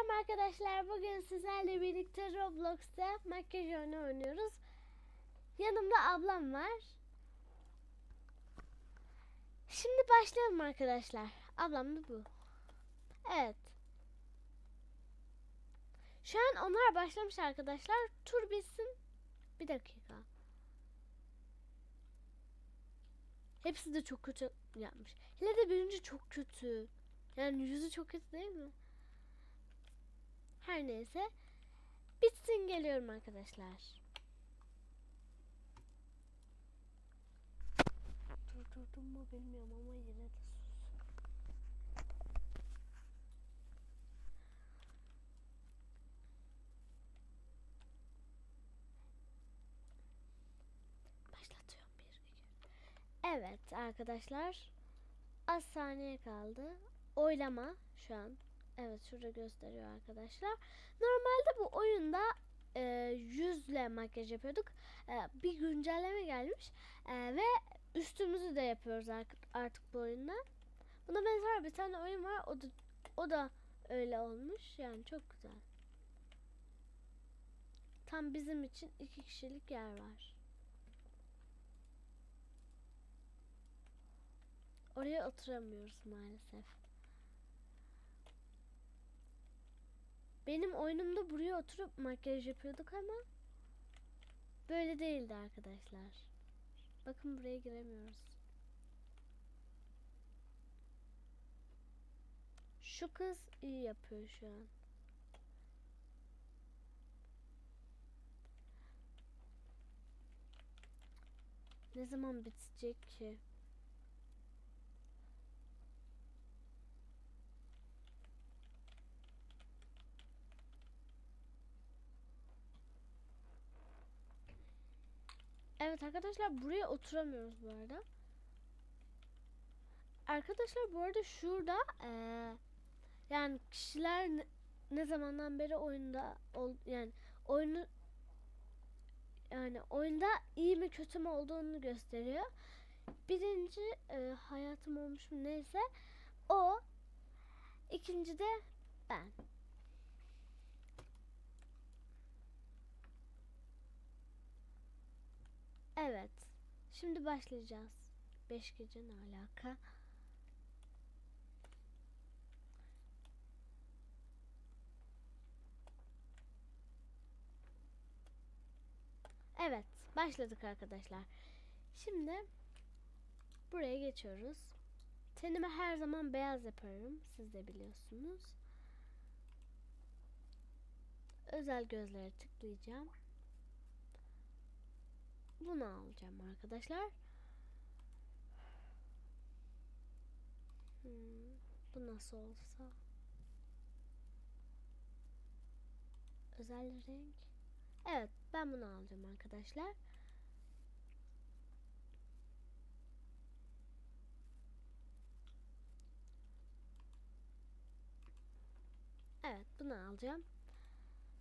Selam arkadaşlar. Bugün sizlerle birlikte Roblox'ta makyaj oyunu oynuyoruz. Yanımda ablam var. Şimdi başlayalım arkadaşlar. Ablam da bu. Evet. Şu an onlar başlamış arkadaşlar. Tur bitsin. Bir dakika. Hepsi de çok kötü yapmış. Hele de birinci çok kötü. Yani yüzü çok kötü değil mi? Her neyse. Bitsin geliyorum arkadaşlar. Durdurdum mu bilmiyorum ama yine de sus. Başlatıyorum bir iki. Evet arkadaşlar. Az saniye kaldı. Oylama şu an. Evet şurada gösteriyor arkadaşlar. Normalde bu oyunda e, yüzle makyaj yapıyorduk. E, bir güncelleme gelmiş. E, ve üstümüzü de yapıyoruz artık, bu oyunda. Buna benzer bir tane oyun var. O da, o da öyle olmuş. Yani çok güzel. Tam bizim için iki kişilik yer var. Oraya oturamıyoruz maalesef. Benim oyunumda buraya oturup makyaj yapıyorduk ama böyle değildi arkadaşlar. Bakın buraya giremiyoruz. Şu kız iyi yapıyor şu an. Ne zaman bitecek ki? Evet arkadaşlar buraya oturamıyoruz bu arada. Arkadaşlar bu arada şurada eee, yani kişiler ne, ne zamandan beri oyunda ol, yani oyunu yani oyunda iyi mi kötü mü olduğunu gösteriyor. Birinci eee, hayatım olmuş mu neyse o. İkinci de ben. Evet. Şimdi başlayacağız. Beş gece ne alaka? Evet. Başladık arkadaşlar. Şimdi buraya geçiyoruz. Tenimi her zaman beyaz yaparım. Siz de biliyorsunuz. Özel gözlere tıklayacağım. Bunu alacağım arkadaşlar. Hmm, bu nasıl olsa. Özel renk. Evet ben bunu alacağım arkadaşlar. Evet bunu alacağım.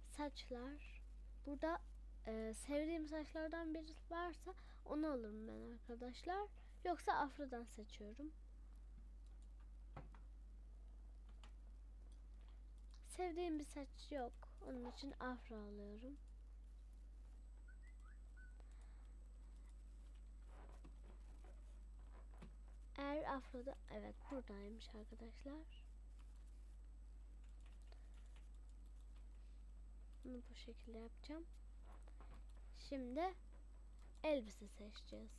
Saçlar. Burada e, sevdiğim saçlardan biri varsa onu alırım ben arkadaşlar. Yoksa afrodan seçiyorum. Sevdiğim bir saç yok. Onun için afro alıyorum. Eğer afroda evet buradaymış arkadaşlar. Bunu bu şekilde yapacağım. Şimdi elbise seçeceğiz.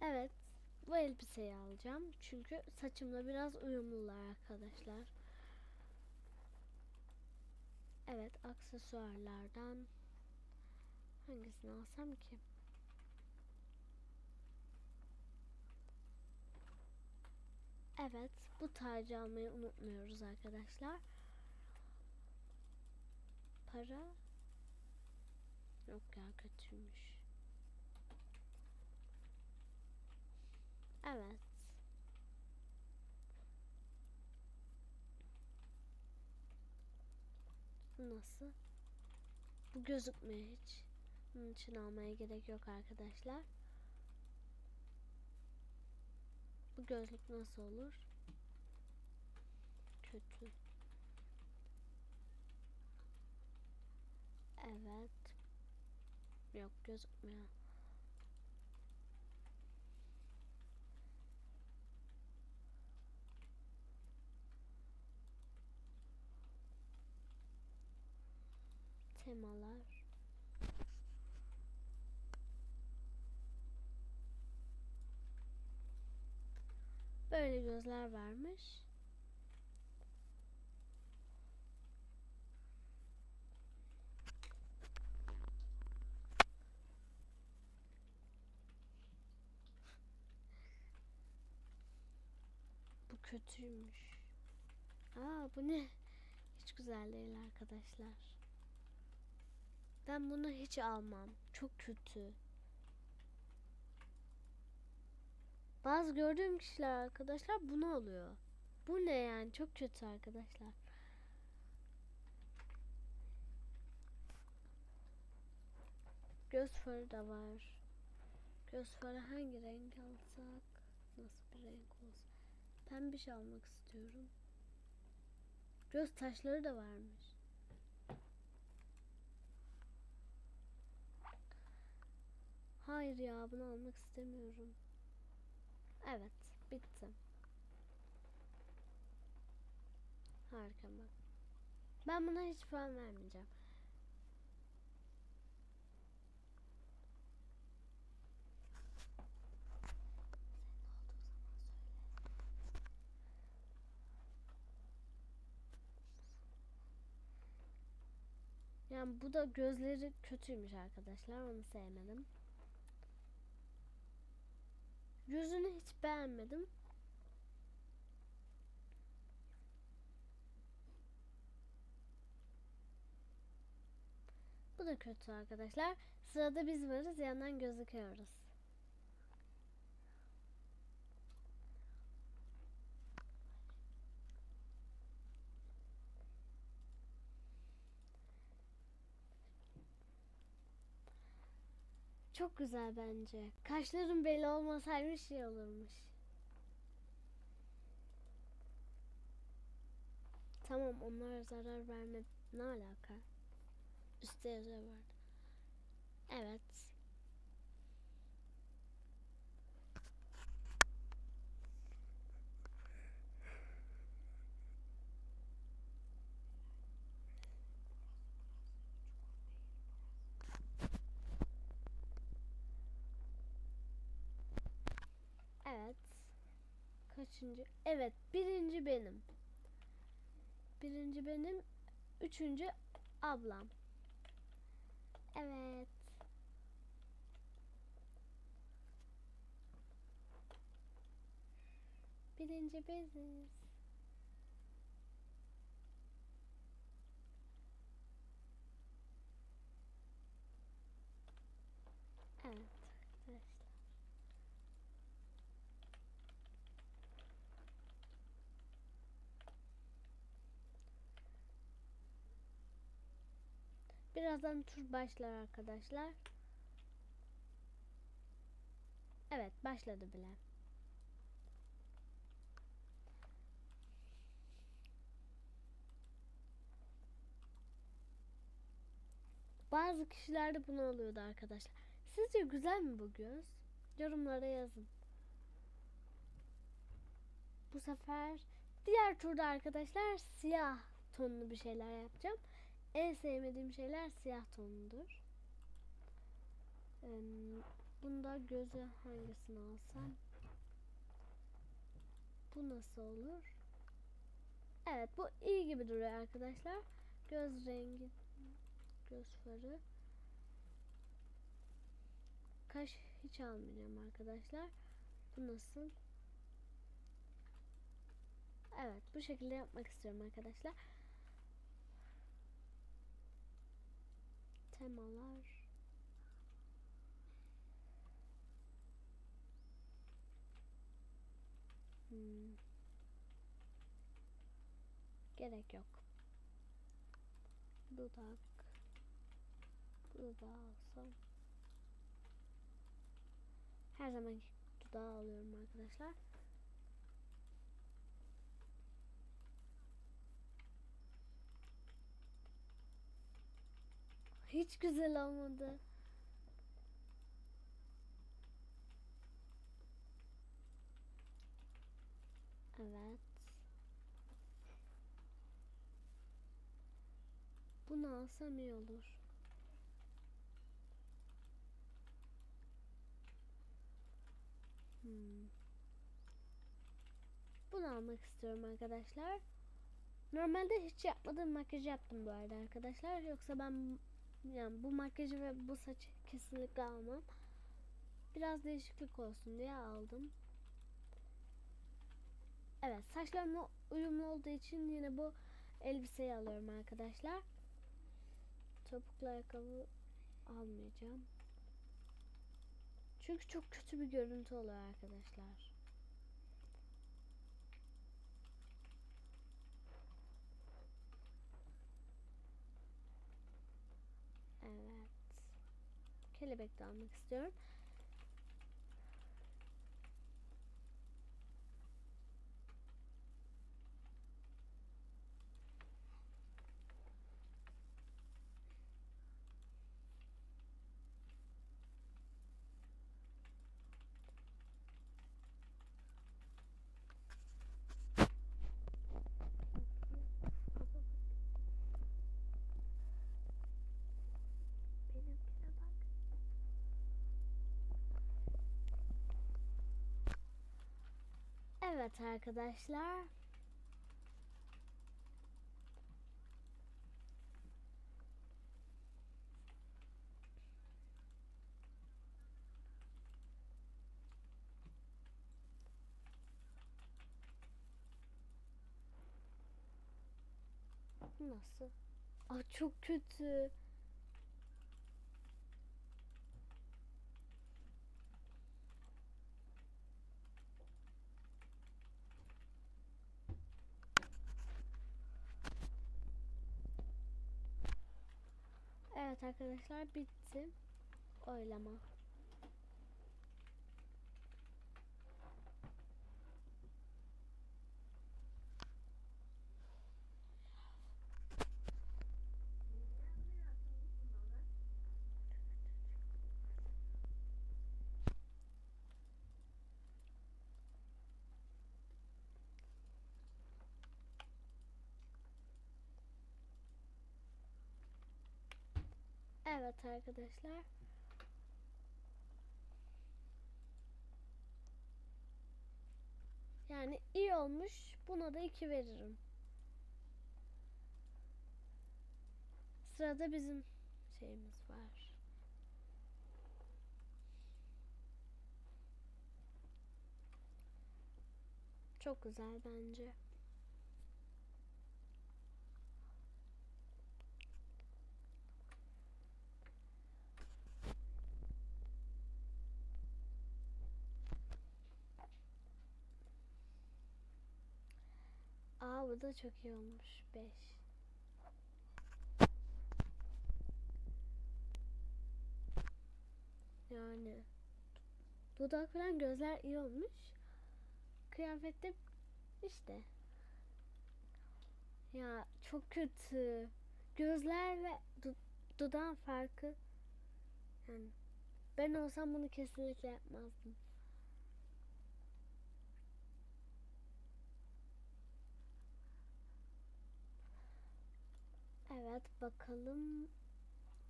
Evet, bu elbiseyi alacağım. Çünkü saçımla biraz uyumlular arkadaşlar. Evet, aksesuarlardan hangisini alsam ki? Evet, bu tacı almayı unutmuyoruz arkadaşlar. Para yok ya kötüymüş. Evet. Bu nasıl? Bu gözükmüyor hiç. Bunun için almaya gerek yok arkadaşlar. Bu gözlük nasıl olur? kötü. Evet. Yok gözükmüyor. Temalar. Böyle gözler varmış. Bu kötüymüş. Aa bu ne? Hiç güzel değil arkadaşlar. Ben bunu hiç almam. Çok kötü. Bazı gördüğüm kişiler arkadaşlar bunu alıyor. Bu ne yani? Çok kötü arkadaşlar. Göz farı da var. Göz farı hangi renk alsak? Nasıl bir renk olsun? Pembiş almak istiyorum. Göz taşları da varmış. Hayır ya bunu almak istemiyorum. Evet bitti. Harika bak. Ben buna hiç puan vermeyeceğim. Yani bu da gözleri kötüymüş arkadaşlar. Onu sevmedim. Yüzünü hiç beğenmedim. Bu da kötü arkadaşlar. Sırada biz varız. Yandan gözüküyoruz. Güzel bence. Kaşların belli olmasaymış iyi olurmuş. Tamam onlara zarar verme ne alaka? Üstte yazıyor vardı. Evet. Kaçıncı? Evet, birinci benim. Birinci benim. Üçüncü ablam. Evet. Birinci biziz. Evet arkadaşlar. Birazdan tur başlar arkadaşlar. Evet başladı bile. Bazı kişilerde bunu oluyordu arkadaşlar. Sizce güzel mi bu göz? Yorumlara yazın. Bu sefer diğer turda arkadaşlar siyah tonlu bir şeyler yapacağım. En sevmediğim şeyler siyah tonudur. Bunda gözü hangisini alsam? Bu nasıl olur? Evet bu iyi gibi duruyor arkadaşlar. Göz rengi, göz farı. Kaş hiç almayacağım arkadaşlar. Bu nasıl? Evet bu şekilde yapmak istiyorum arkadaşlar. Temalar. Hmm. Gerek yok. Dudak. Dudağı alsam. Her zaman dudağı alıyorum arkadaşlar. Hiç güzel olmadı. Evet. Bunu alsam iyi olur. Hmm. Bunu almak istiyorum arkadaşlar. Normalde hiç yapmadığım makyajı yaptım bu arada arkadaşlar. Yoksa ben yani bu makyajı ve bu saçı kesinlikle almam. Biraz değişiklik olsun diye aldım. Evet saçlarımla uyumlu olduğu için yine bu elbiseyi alıyorum arkadaşlar. Topuklu ayakkabı almayacağım. Çünkü çok kötü bir görüntü oluyor arkadaşlar. Evet. Kelebek de almak istiyorum. Evet arkadaşlar. Nasıl? Aa çok kötü. Evet arkadaşlar bitti. Oylama. Evet arkadaşlar. Yani iyi olmuş. Buna da 2 veririm. Sırada bizim şeyimiz var. Çok güzel bence. Aa bu da çok iyi olmuş. 5. Yani dudak falan gözler iyi olmuş. Kıyafette işte. Ya çok kötü. Gözler ve du dudağın farkı. Yani ben olsam bunu kesinlikle yapmazdım. Evet bakalım.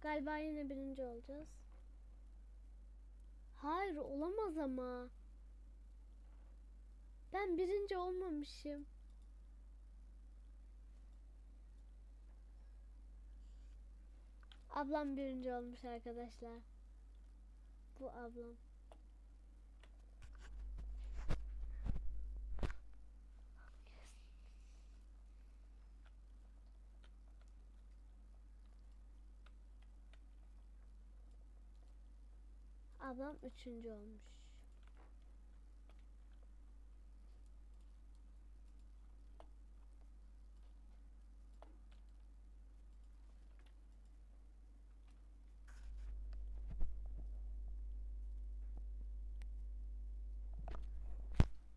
Galiba yine birinci olacağız. Hayır olamaz ama. Ben birinci olmamışım. Ablam birinci olmuş arkadaşlar. Bu ablam. Ablam üçüncü olmuş.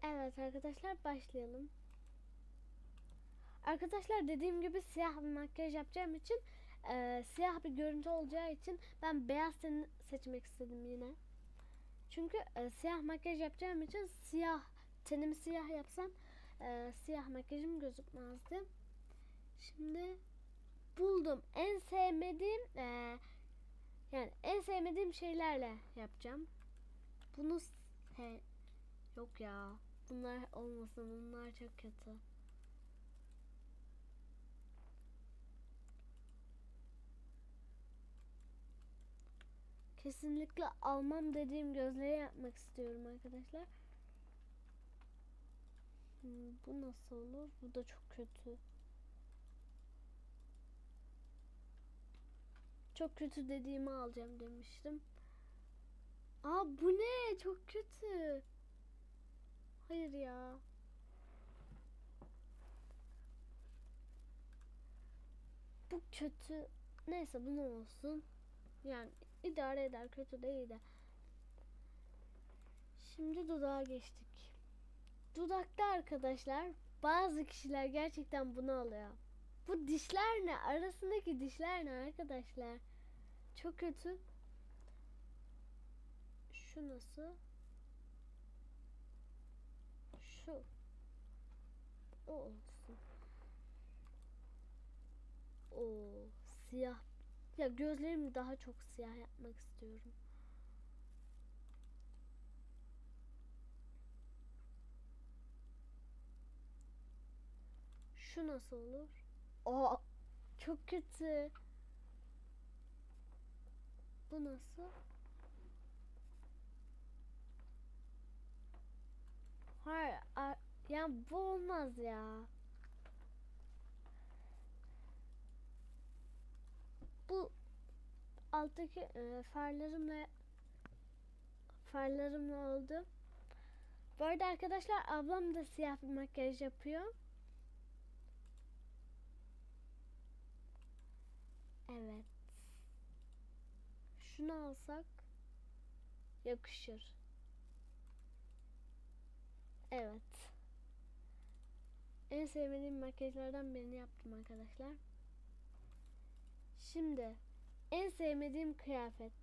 Evet arkadaşlar başlayalım. Arkadaşlar dediğim gibi siyah bir makyaj yapacağım için e, siyah bir görüntü olacağı için ben beyaz teni seçmek istedim yine. Çünkü e, siyah makyaj yapacağım için siyah tenimi siyah yapsam e, siyah makyajım gözükmezdi. Şimdi buldum. En sevmediğim e, yani en sevmediğim şeylerle yapacağım. Bunu he, yok ya. Bunlar olmasın. Bunlar çok kötü. Kesinlikle almam dediğim gözleri yapmak istiyorum arkadaşlar. Hmm, bu nasıl olur? Bu da çok kötü. Çok kötü dediğimi alacağım demiştim. Aa bu ne? Çok kötü. Hayır ya. Bu kötü. Neyse bu ne olsun. Yani idare eder kötü değil de. Şimdi dudağa geçtik. Dudakta arkadaşlar bazı kişiler gerçekten bunu alıyor. Bu dişler ne? Arasındaki dişler ne arkadaşlar? Çok kötü. Şu nasıl? Şu. O olsun. O siyah. Ya gözlerimi daha çok siyah yapmak istiyorum. Şu nasıl olur? Aa, çok kötü. Bu nasıl? Hayır, a- ya bu olmaz ya. Bu alttaki e, farlarımla farlarımla oldu. Bu arada arkadaşlar ablam da siyah bir makyaj yapıyor. Evet. Şunu alsak yakışır. Evet. En sevmediğim makyajlardan birini yaptım arkadaşlar. Şimdi en sevmediğim kıyafet.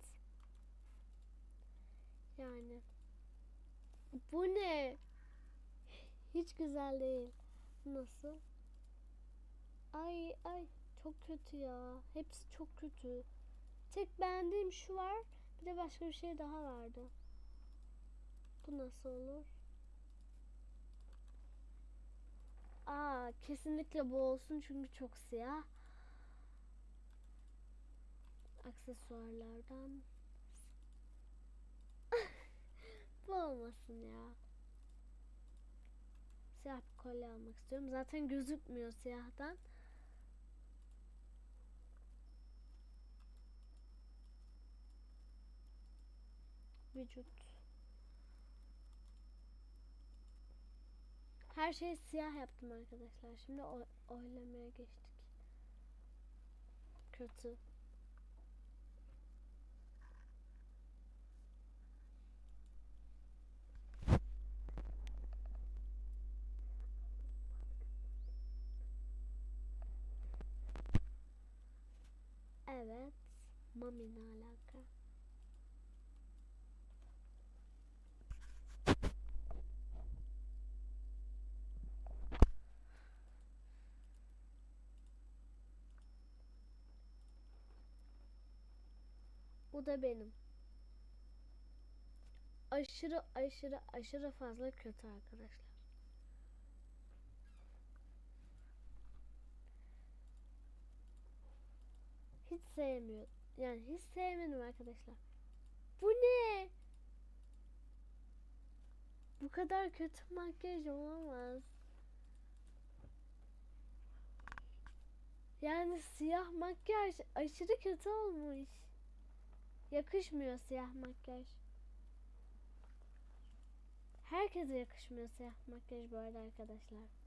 Yani bu ne? Hiç güzel değil. Nasıl? Ay ay çok kötü ya. Hepsi çok kötü. Tek beğendiğim şu var. Bir de başka bir şey daha vardı. Bu nasıl olur? Aa kesinlikle bu olsun çünkü çok siyah. Aksesuarlardan. bu olmasın ya. Siyah bir kolye almak istiyorum. Zaten gözükmüyor siyahtan. Vücut. Her şeyi siyah yaptım arkadaşlar. Şimdi oy- oylamaya geçtik. Kötü. Evet. Mami ne alaka? Bu da benim. Aşırı aşırı aşırı fazla kötü arkadaşlar. Hiç sevmiyorum. Yani hiç sevmedim arkadaşlar. Bu ne? Bu kadar kötü makyaj olamaz. Yani siyah makyaj aşırı kötü olmuş. Yakışmıyor siyah makyaj. Herkese yakışmıyor siyah makyaj bu arada arkadaşlar.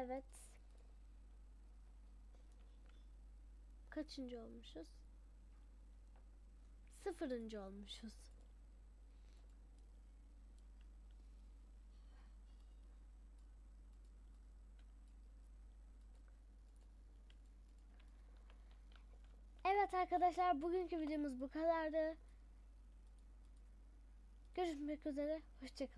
Evet. Kaçıncı olmuşuz? sıfırıncı olmuşuz. Evet arkadaşlar bugünkü videomuz bu kadardı. Görüşmek üzere. Hoşçakalın.